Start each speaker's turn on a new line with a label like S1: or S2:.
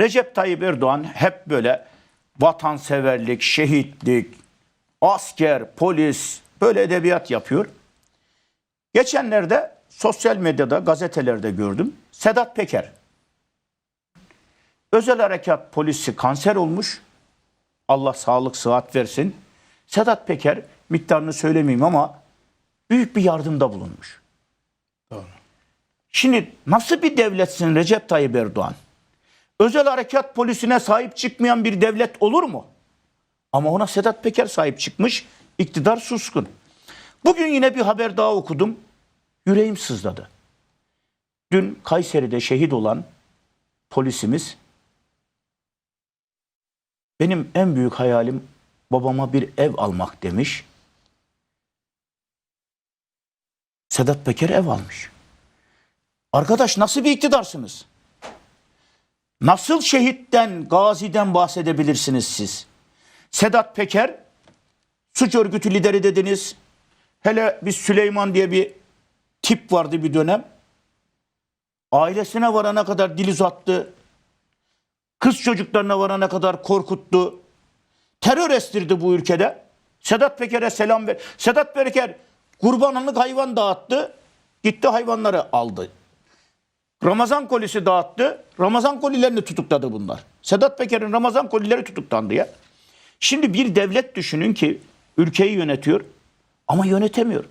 S1: Recep Tayyip Erdoğan hep böyle vatanseverlik, şehitlik, asker, polis böyle edebiyat yapıyor. Geçenlerde sosyal medyada, gazetelerde gördüm. Sedat Peker. Özel harekat polisi kanser olmuş. Allah sağlık sıhhat versin. Sedat Peker miktarını söylemeyeyim ama büyük bir yardımda bulunmuş.
S2: Doğru.
S1: Şimdi nasıl bir devletsin Recep Tayyip Erdoğan? Özel harekat polisine sahip çıkmayan bir devlet olur mu? Ama ona Sedat Peker sahip çıkmış, iktidar suskun. Bugün yine bir haber daha okudum. Yüreğim sızladı. Dün Kayseri'de şehit olan polisimiz benim en büyük hayalim babama bir ev almak demiş. Sedat Peker ev almış. Arkadaş nasıl bir iktidarsınız? Nasıl şehitten, gaziden bahsedebilirsiniz siz? Sedat Peker, suç örgütü lideri dediniz. Hele bir Süleyman diye bir tip vardı bir dönem. Ailesine varana kadar dil uzattı. Kız çocuklarına varana kadar korkuttu. Terör estirdi bu ülkede. Sedat Peker'e selam ver. Sedat Peker kurbanlık hayvan dağıttı. Gitti hayvanları aldı. Ramazan kolisi dağıttı. Ramazan kolilerini tutukladı bunlar. Sedat Peker'in Ramazan kolileri tutuklandı ya. Şimdi bir devlet düşünün ki ülkeyi yönetiyor ama yönetemiyor.